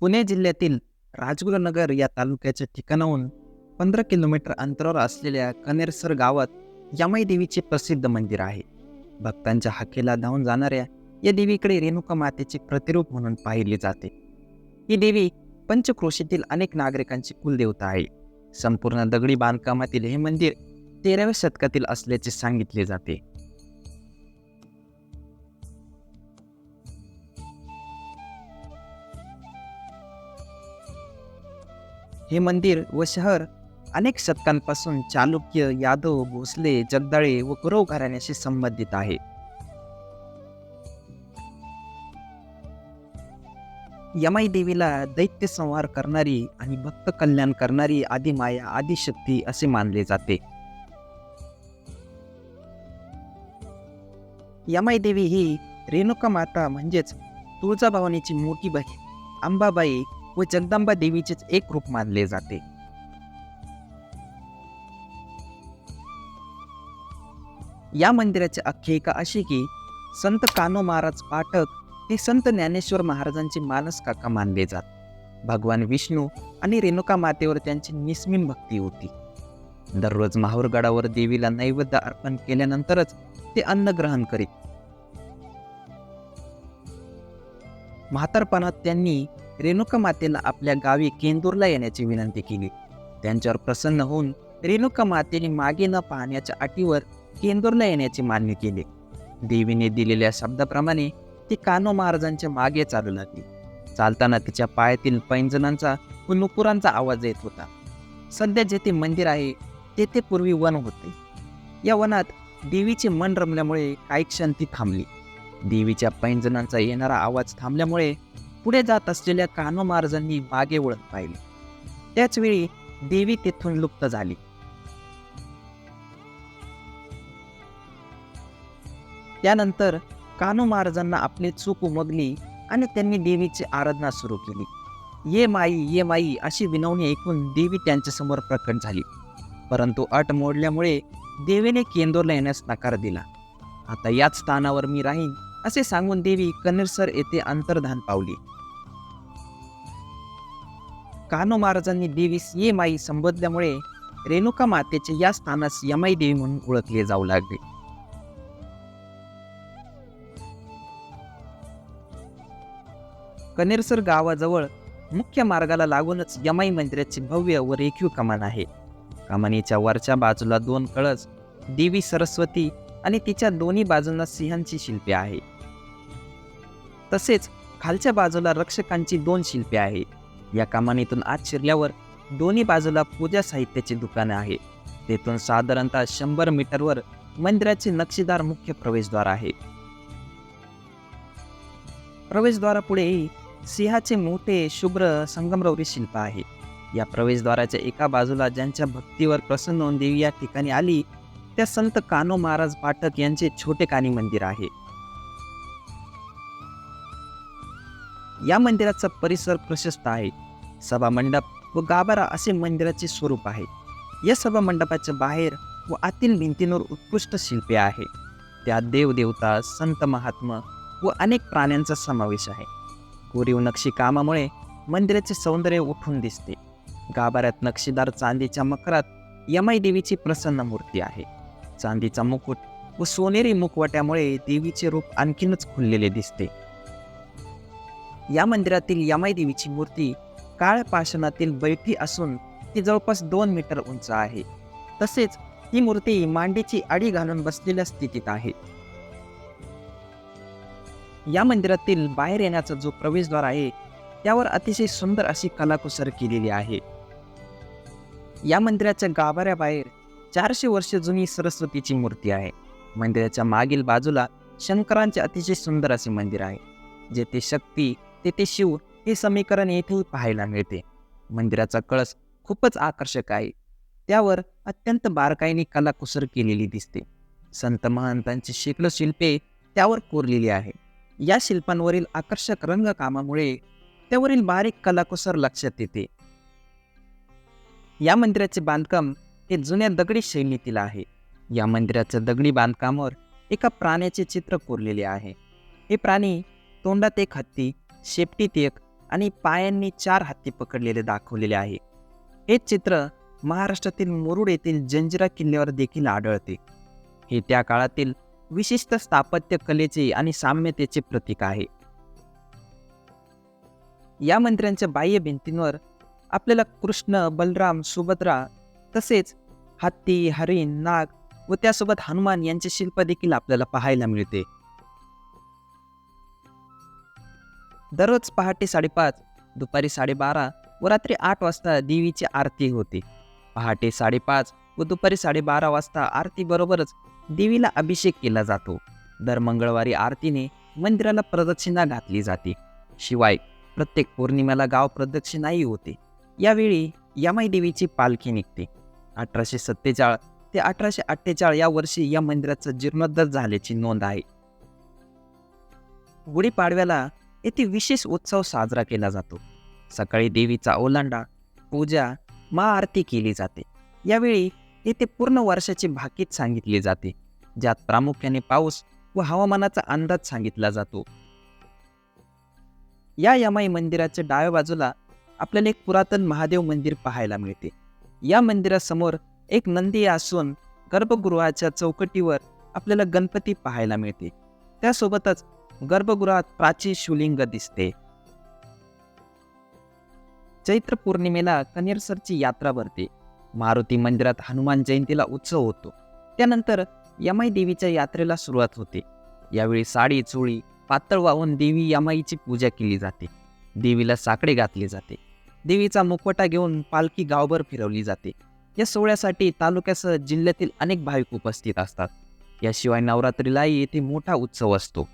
पुणे जिल्ह्यातील राजगुरुनगर या तालुक्याच्या ठिकाणाहून पंधरा किलोमीटर अंतरावर असलेल्या कनेरसर गावात यमाई देवीचे प्रसिद्ध मंदिर आहे. भक्तांच्या हाकेला धावून जाणाऱ्या या देवीकडे रेणुका मातेचे प्रतिरूप म्हणून पाहिले जाते. ही देवी पंचक्रोशीतील अनेक नागरिकांची कुलदेवता आहे. संपूर्ण दगडी बांधकामातील हे मंदिर तेराव्या शतकातील असल्याचे सांगितले जाते. हे मंदिर व शहर अनेक शतकांपासून चालुक्य यादव भोसले जगदाळे व गुरव घराण्याशी संबंधित आहे. यमाई देवीला दैत्य संहार करणारी आणि भक्त कल्याण करणारी आदिमाया आदिशक्ती असे मानले जाते. यमाई देवी ही रेणुका माता म्हणजेच तुळजाभवानीची मोठी बहीण अंबाबाई व जगदंबा देवीचेच एक रूप मानले जाते. या मंदिराची आख्यायिका अशी की संत कानो महाराज पाठक हे संत ज्ञानेश्वर महाराजांचे मानस काका मानले जात. भगवान विष्णू आणि रेणुका मातेवर त्यांची निस्मिन भक्ती होती. दररोज माहूरगडावर देवीला नैवेद्य अर्पण केल्यानंतरच ते अन्न ग्रहण करीत. म्हातारपणात त्यांनी रेणुका मातेला आपल्या गावी केंदूरला येण्याची विनंती केली. त्यांच्यावर प्रसन्न होऊन रेणुका मातेने मागे न पाहण्याच्या अटीवर केंदूरला येण्याची मान्य केले. देवीने दिलेल्या शब्दाप्रमाणे ती कानो महाराजांच्या मागे चालू लागली. चालताना तिच्या पायातील पैंजणांचा व नुपुरांचा आवाज येत होता. सध्या जेथे मंदिर आहे तेथे पूर्वी वन होते. या वनात देवीचे मन रमल्यामुळे काही क्षण ती थांबली. देवीच्या पैंजणांचा येणारा आवाज थांबल्यामुळे पुढे जात असलेल्या कान्हो महाराजांनी मागे वळत पाहिले. त्याचवेळी देवी तेथून लुप्त झाली. त्यानंतर कान्हो महाराजांना आपली चूक उमगली आणि त्यांनी देवीची आराधना सुरू केली. ये माई ये माई अशी विनवणी ऐकून देवी त्यांच्यासमोर प्रकट झाली. परंतु अट मोडल्यामुळे देवीने केंदूरला येण्यास नकार दिला. आता याच स्थानावर मी राहीन. असे सांगून देवी कनेरसर येथे अंतर्धान पावली. कान्हो महाराजांनी देवीस ये माई संबोधल्यामुळे रेणुका मातेचे या स्थानास यमाई देवी म्हणून ओळखले जाऊ लागले. कनेरसर गावाजवळ मुख्य मार्गाला लागूनच यमाई मंदिराची भव्य व रेखीव कमान आहे. कमानीच्या वरच्या बाजूला दोन कळस देवी सरस्वती आणि तिच्या दोन्ही बाजूंना सिंहांची शिल्पे आहे तसेच खालच्या बाजूला रक्षकांची दोन शिल्पे आहेत. या कमानीतून आत शिरल्यावर दोन्ही बाजूला पूजा साहित्याची दुकाने आहे तेथून साधारणतः शंभर मीटरवर मंदिराचे नक्षीदार मुख्य प्रवेशद्वार आहे. प्रवेशद्वारापुढेही सिंहाचे मोठे शुभ्र संगमरवरी शिल्प आहे. या प्रवेशद्वाराच्या एका बाजूला ज्यांच्या भक्तीवर प्रसन्न होऊन देवी या ठिकाणी आली त्या संत कानो महाराज पाठक यांचे छोटे कानी मंदिर आहे. या मंदिराचा परिसर प्रशस्त आहे. सभा मंडप व गाभारा असे मंदिराचे स्वरूप आहे. या सभा मंडपाच्या बाहेर व आतील भिंतींवर उत्कृष्ट शिल्पे आहे. त्यात देवदेवता संत महात्मा व अनेक प्राण्यांचा समावेश आहे. कोरीव नक्षी कामामुळे मंदिराचे सौंदर्य उठून दिसते. गाभाऱ्यात नक्षीदार चांदीच्या मकरात यमाई देवीची प्रसन्न मूर्ती आहे. चांदीचा मुकुट व सोनेरी मुखवट्यामुळे देवीचे रूप आणखीनच खुललेले दिसते. या मंदिरातील यमाई देवीची मूर्ती काळ पाषाणातील बैठी असून ती जवळपास दोन मीटर उंच आहे. तसेच ही मूर्ती मांडीची आडी घालून बसलेल्या स्थितीत आहे. या मंदिरातील बाहेर येण्याचा जो प्रवेशद्वार आहे त्यावर अतिशय सुंदर अशी कलाकुसर केलेली आहे. या मंदिराच्या गाभाऱ्याबाहेर चारशे वर्ष जुनी सरस्वतीची मूर्ती आहे. मंदिराच्या मागील बाजूला शंकरांचे अतिशय सुंदर असे मंदिर आहे. जेथे शक्ती तेथे शिव हे समीकरण येथेही पाहायला मिळते. मंदिराचा कळस खूपच आकर्षक आहे. त्यावर अत्यंत बारकाईने कलाकुसर केलेली दिसते. संत महंतांची शेकडो शिल्पे त्यावर कोरलेली आहे. या शिल्पांवरील आकर्षक रंगकामामुळे त्यावरील बारीक कलाकुसर लक्षात येते. या मंदिराचे बांधकाम हे जुन्या दगडी शैलीतील आहे. या मंदिराच्या दगडी बांधकामावर एका प्राण्याचे चित्र कोरलेले आहे. हे प्राणी तोंडात एक हत्ती शेपटीत एक आणि पायांनी चार हत्ती पकडलेले दाखवलेले आहे. हे चित्र महाराष्ट्रातील मुरुड येथील जंजिरा किल्ल्यावर देखील आढळते. हे त्या काळातील विशिष्ट स्थापत्य कलेचे आणि साम्यतेचे प्रतीक आहे. या मंदिरांच्या बाह्य भिंतींवर आपल्याला कृष्ण बलराम सुभद्रा तसेच हत्ती हरिण नाग व त्यासोबत हनुमान यांचे शिल्प देखील आपल्याला पाहायला मिळते. दररोज पहाटे साडेपाच दुपारी साडेबारा व रात्री आठ वाजता देवीची आरती होते. पहाटे साडेपाच व दुपारी साडेबारा वाजता आरतीबरोबरच देवीला अभिषेक केला जातो. दर मंगळवारी आरतीने मंदिराला प्रदक्षिणा घातली जाते. शिवाय प्रत्येक पौर्णिमेला गाव प्रदक्षिणाही होते. यावेळी यमाई देवीची पालखी निघते. अठराशे सत्तेचाळ ते अठराशे अठ्ठेचाळ या वर्षी या मंदिराचं जीर्णोद्धार झाल्याची नोंद आहे. गुढीपाडव्याला येथे विशेष उत्सव साजरा केला जातो. सकाळी देवीचा ओलांडा पूजा महाआरती केली जाते. यावेळी येथे पूर्ण वर्षाची भाकीत सांगितली जाते ज्यात प्रामुख्याने पाऊस व हवामानाचा अंदाज सांगितला जातो. या यमाई मंदिराच्या डाव्या बाजूला आपल्याला एक पुरातन महादेव मंदिर पाहायला मिळते. या मंदिरासमोर एक नंदी असून गर्भगृहाच्या चौकटीवर आपल्याला गणपती पाहायला मिळते. त्यासोबतच गर्भगृहात प्राचीन शिवलिंग दिसते. चैत्र पौर्णिमेला कनेरसरची यात्रा भरते. मारुती मंदिरात हनुमान जयंतीला उत्सव होतो. त्यानंतर यमाई देवीच्या यात्रेला सुरुवात होते. यावेळी साडी चोळी पातळ वाहून देवी यमाईची पूजा केली जाते. देवीला साकडे घातले जाते. देवीचा मुखवटा घेऊन पालखी गावभर फिरवली जाते. या सोहळ्यासाठी तालुक्यासह जिल्ह्यातील अनेक भाविक उपस्थित असतात. याशिवाय नवरात्रीलाही येथे मोठा उत्सव असतो.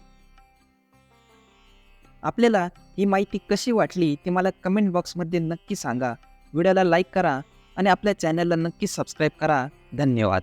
आपल्याला ही माहिती कशी वाटली ते मला कमेंट बॉक्समध्ये नक्की सांगा. व्हिडिओला लाईक करा आणि आपल्या चॅनलला नक्की सबस्क्राईब करा. धन्यवाद.